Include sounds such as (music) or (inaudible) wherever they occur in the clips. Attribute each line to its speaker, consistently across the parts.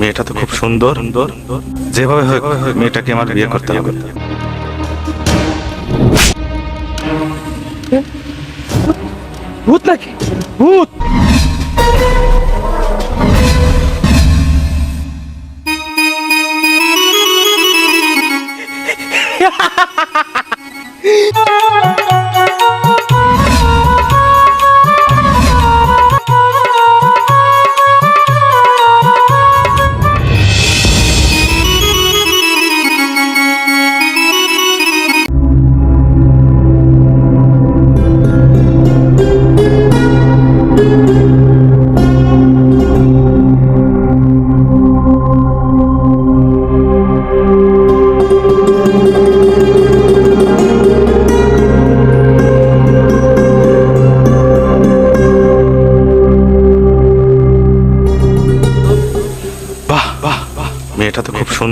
Speaker 1: মেয়েটা তো খুব সুন্দর। যেভাবে হোক, মেয়েটাকে আমার বিয়ে করতে হবে।
Speaker 2: ভূত নাকি? ভূত!
Speaker 1: বাহ (laughs)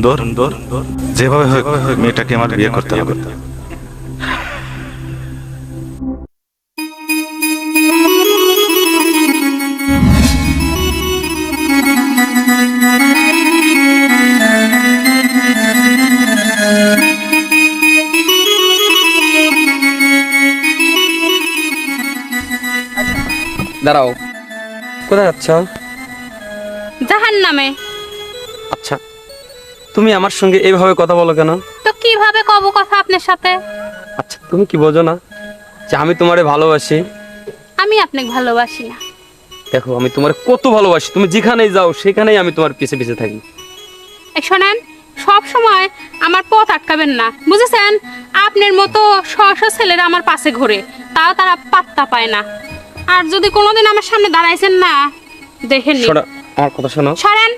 Speaker 1: সুন্দর যেভাবে হোক মেয়েটাকে আমার বিয়ে করতে হবে।
Speaker 2: দাঁড়াও। কোথায় যাচ্ছ?
Speaker 3: জাহান নামে
Speaker 2: তুমি আমার সঙ্গে এইভাবে কথা বলো কেন?
Speaker 3: তো কীভাবে কব কথা আপনার সাথে?
Speaker 2: আচ্ছা তুমি কি বোঝো না যে আমি তোমারে ভালোবাসি?
Speaker 3: আমি আপনাকে ভালোবাসি না।
Speaker 2: দেখো আমি তোমার কত ভালোবাসি। তুমি যেখানেই যাও সেখানেই আমি তোমার পিছে পিছে থাকি।
Speaker 3: এই শোনেন সব সময় আমার পথ আটকাবেন না। বুঝেছেন? আপনার মতো সহসা ছেলেরা আমার পাশে ঘোরে। তাও তারা পাত্তা পায় না। আর যদি কোনোদিন আমার সামনে দাঁড়াইছেন না দেখেন নি।
Speaker 2: শোনো আমার কথা শোনো।
Speaker 3: সরেন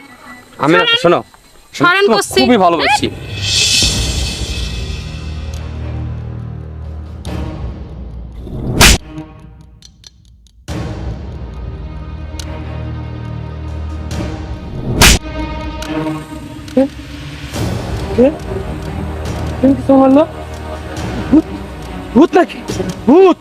Speaker 2: আমি না শোনো তোমাকে
Speaker 3: করছি।
Speaker 2: খুবই ভালোবাসি ভূত নাকি ভূত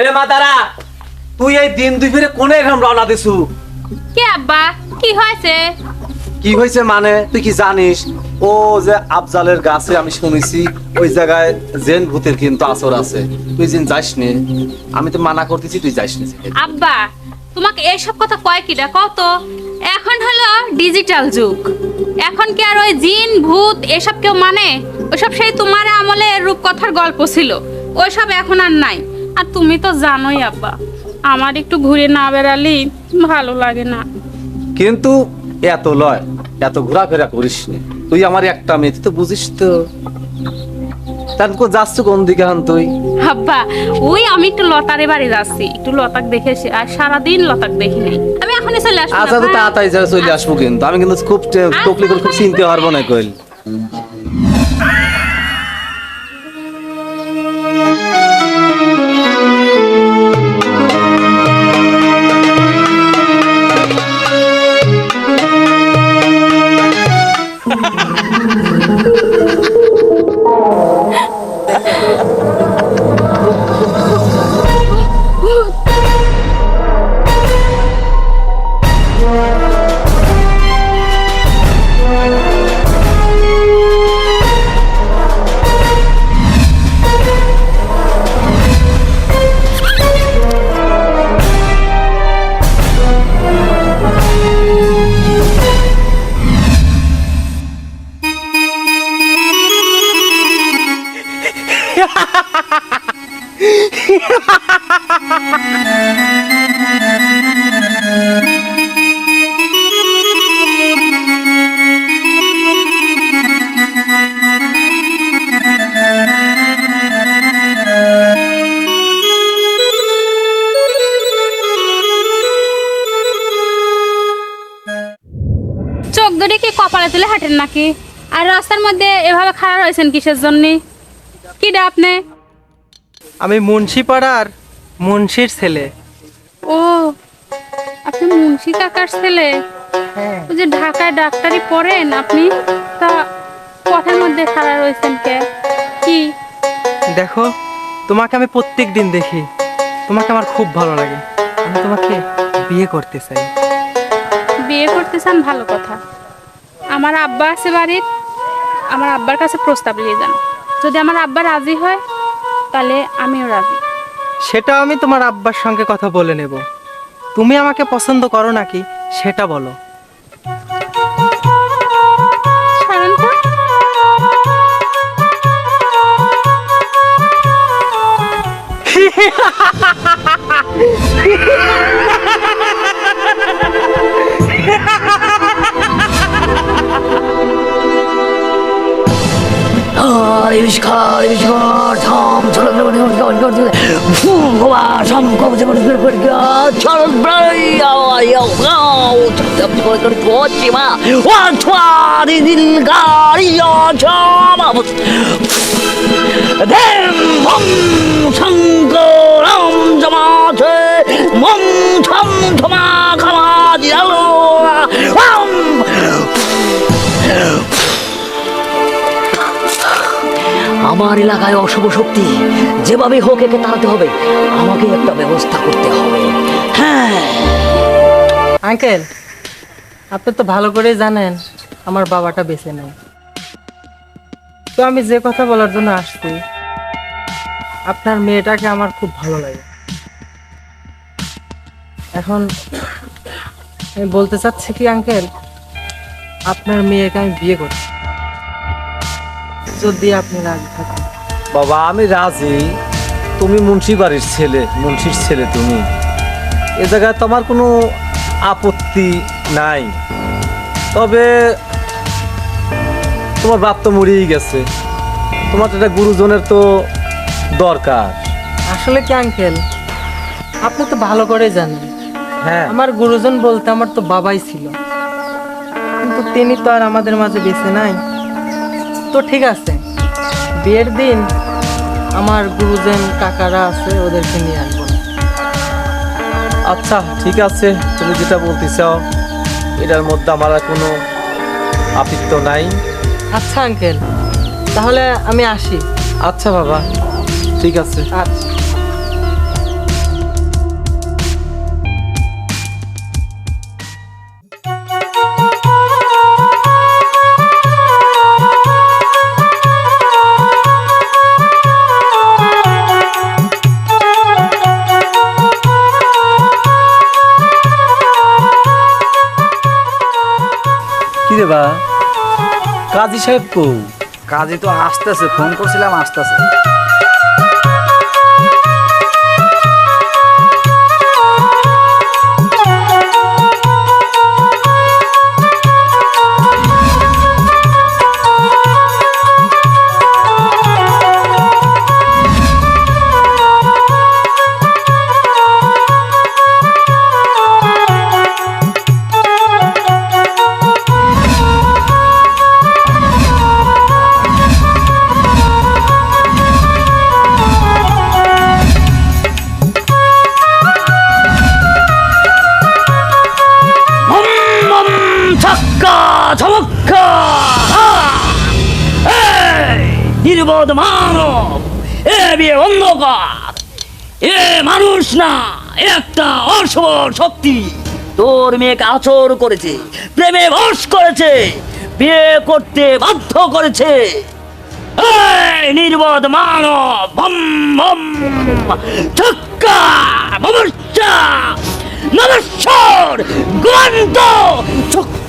Speaker 4: এরে মাতারা তুই এই দিন দুই ফিরে কোনে এরকম রওনা দিছু?
Speaker 3: কি আব্বা? কি হয়েছে?
Speaker 4: কি হয়েছে মানে? তুই কি জানিস? ও যে আফজালের গাছে আমি শুনেছি ওই জায়গায় জেন ভূতের কিন্তু আসর আছে। তুই যেন যাস নে আমি তো মানা করতেছি তুই যাস নে
Speaker 3: আব্বা তোমাকে এসব কথা কয় কিটা কত এখন হলো ডিজিটাল যুগ। এখন কি আর ওই জিন ভূত এসব কেউ মানে? ওসব সেই তোমার আমলে রূপকথার গল্প ছিল। ওইসব এখন আর নাই। আর তুমি তো জানোই আব্বা আমার একটু ঘুরে না বেড়ালি ভালো লাগে না।
Speaker 4: কিন্তু এত লয় এত ঘোরাফেরা করিস নে তুই আমার একটা মেয়ে তুই তো বুঝিস তো। তার কো যাচ্ছ কোন দিকে হন তুই?
Speaker 3: আব্বা ওই আমি একটু লতারে বাড়ি যাচ্ছি একটু লতাক দেখেছি আর সারাদিন লতাক দেখি নাই। আমি এখনই চলে আসব
Speaker 4: আচ্ছা তো তাড়াতাড়ি চলে আসব কিন্তু। আমি কিন্তু খুব তকলি করে খুব চিনতে পারব না কইল।
Speaker 3: চোখ ধরে কি কপালে তুলে হাঁটেন নাকি? আর রাস্তার মধ্যে এভাবে খাড়া রয়েছেন কিসের জন্য? কি রে আপনি
Speaker 5: আমি মুন্সিপাড়ার মুন্সির ছেলে।
Speaker 3: ও আপনি মুন্সি কাকার ছেলে? ওই যে ঢাকায় ডাক্তারি পড়েন আপনি? তা পথের মধ্যে খাড়া রয়েছেন কে? কি? কি
Speaker 5: দেখো তোমাকে আমি প্রত্যেক দিন দেখি। তোমাকে আমার খুব ভালো লাগে। আমি তোমাকে বিয়ে করতে চাই।
Speaker 3: বিয়ে করতে চান ভালো কথা। আমার আব্বা আছে বাড়ির। আমার আব্বার কাছে প্রস্তাব নিয়ে যান। যদি আমার আব্বা রাজি হয় তাহলে আমিও রাজি।
Speaker 5: সেটা আমি তোমার আব্বার সঙ্গে কথা বলে নেব। তুমি আমাকে পছন্দ করো নাকি সেটা বলো।
Speaker 3: ছাড়েন (laughs) তো
Speaker 6: আবিষ্কার আবিষ্কার থাম চলো ফুম গোয়া সম কম যে করে করে চলো ব্রাই আও আও আও তপ করে করে পচি মা ওয়া ছোয়া দি দিল গাড়ি ও চামা দেম ভম শঙ্করম জমাতে মম থম থমা আমার এলাকায় অশুভ শক্তি। যেভাবে হোক একে তাড়াতে হবে। আমাকে একটা ব্যবস্থা করতে হবে। হ্যাঁ।
Speaker 5: আঙ্কেল, আপনি তো ভালো করেই জানেন, আমার বাবাটা বেঁচে নেই। তো আমি যে কথা বলার জন্য আসছি, আপনার মেয়েটাকে আমার খুব ভালো লাগে। এখন আমি বলতে চাচ্ছি কি, আঙ্কেল, আপনার মেয়েকে আমি বিয়ে করছি। যদি আপনি রাজি থাকেন।
Speaker 4: বাবা আমি রাজি। তুমি মুন্সি বাড়ির ছেলে মুন্সির ছেলে তুমি। এ জায়গায় তোমার কোনো আপত্তি নাই। তবে তোমার বাপ তো মরেই গেছে। তোমার তো একটা গুরুজনের তো দরকার।
Speaker 5: আসলে কি আঙ্কেল? আপনি তো ভালো করে জানেন।
Speaker 4: হ্যাঁ।
Speaker 5: আমার গুরুজন বলতে আমার তো বাবাই ছিল। কিন্তু তিনি তো আর আমাদের মাঝে বেঁচে নাই। তো ঠিক আছে। বিয়ের দিন আমার গুরুজন কাকারা আছে ওদেরকে নিয়ে আসব।
Speaker 4: আচ্ছা ঠিক আছে। তুমি যেটা বলতে চাও এটার মধ্যে আমার আর কোনো আপিত্ব নাই।
Speaker 5: আচ্ছা আঙ্কেল। তাহলে আমি আসি।
Speaker 4: আচ্ছা বাবা। ঠিক আছে।
Speaker 5: আচ্ছা।
Speaker 4: কাজী সাহেব
Speaker 7: কাজে তো আসতেছে ফোন করছিলাম আসতেছে।
Speaker 6: অন্ধকার। এ মানুষ না, একটা অশুভ শক্তি। তোর মেয়েকে আচর করেছে, প্রেমে বশ করেছে, বিয়ে করতে বাধ্য করেছে। নির্বোধ মানব, ভম ভম, ছক্কা মমস্যা নমস্কার গুমন্ত ছক-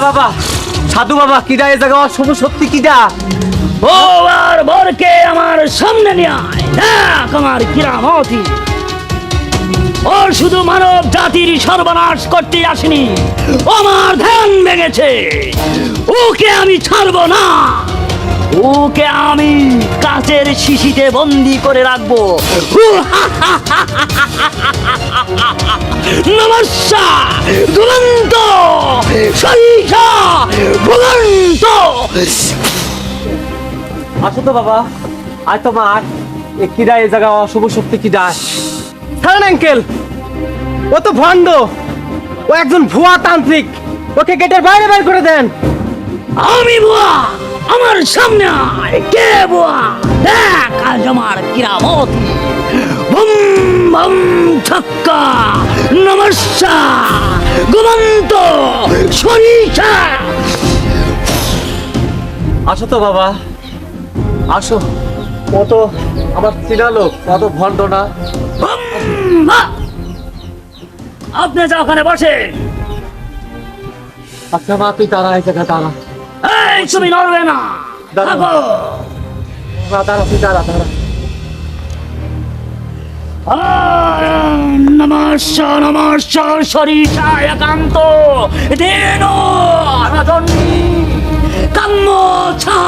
Speaker 4: বাবা? সাধু বাবা কিরা এ জায়গা? শুভ সত্যি কিডা
Speaker 6: ও আর বরকে আমার সামনে নিয়ে আয়। দেখ আমার কিরামতি। ও শুধু মানব জাতির সর্বনাশ করতে আসেনি। আমার ধ্যান ভেঙেছে। ওকে আমি ছাড়বো না। ওকে আমি কাচের শিশিতে বন্দি করে রাখব। নমস্কার দুরন্ত! ভুলন্ত
Speaker 4: আসো তো বাবা আয় তো মা। এ কিরা এ জায়গা অশুভ শক্তি কিরা
Speaker 5: ছাড়েন আঙ্কেল ও তো ভণ্ড। ও একজন ভুয়া তান্ত্রিক। ওকে গেটের বাইরে বের করে দেন।
Speaker 6: আমি বুয়া আমার সামনে আয় কে বুয়া? দেখ আজ আমার কিরামতি। বুম বুম ছক্কা নমস্কার গুমন্ত সরিষা
Speaker 4: আসো তো বাবা। আসো। কত আমার চিনা লোক কত ভণ্ড না।
Speaker 6: আপনি যা ওখানে বসে
Speaker 4: আচ্ছা মা তুই তারা এই জায়গায় দাঁড়া।
Speaker 6: তুমি নড়বে না।
Speaker 4: দাঁড়া তুই দাঁড়া দাঁড়া
Speaker 6: নমস্কার নমস্কার সরিষা একান্ত। দেন কাম্য ছা।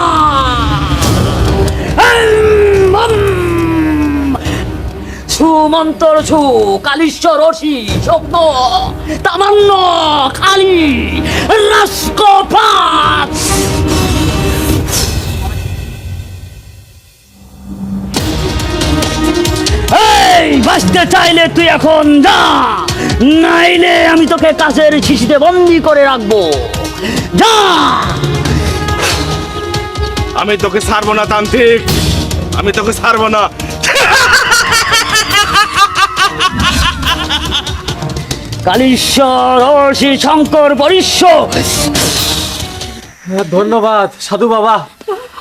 Speaker 6: সুমন্তর সু কালীশ্বর রশি শব্দ তামান্য খালি রাস্কপাত। বাঁচতে চাইলে তুই এখন যা। নাইলে আমি তোকে কাছের শিশিতে বন্দি করে রাখব। যা।
Speaker 1: আমি তোকে ছাড়বো না তান্ত্রিক। আমি তোকে ছাড়বো না।
Speaker 6: কালীশ্বর অর্ষি শঙ্কর
Speaker 4: হ্যাঁ, ধন্যবাদ সাধু বাবা।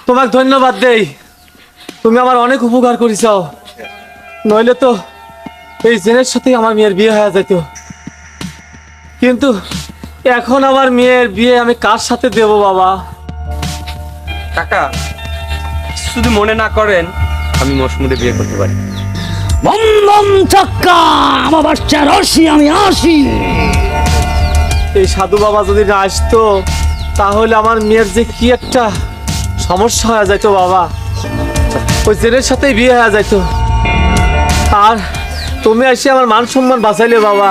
Speaker 4: তোমাকে ধন্যবাদ দেই। তুমি আমার অনেক উপকার করেছ। নইলে তো এই জেনের সাথে আমার মেয়ের বিয়ে হয়ে যেত কিন্তু এখন আমার মেয়ের বিয়ে আমি কার সাথে দেব বাবা?
Speaker 2: কাকা শুধু মনে না করেন আমি মৌসুমীতে বিয়ে করতে পারি।
Speaker 6: বম বম চক্কা আমার বাচ্চা রশি আমি আসি।
Speaker 4: এই সাধু বাবা যদি না আসতো তাহলে আমার মেয়ের যে কি একটা সমস্যা হয়ে যাইতো বাবা। ওই জেনের সাথেই বিয়ে হয়ে যাইতো। আর তুমি আসি আমার মান সম্মান বাঁচাইলে বাবা।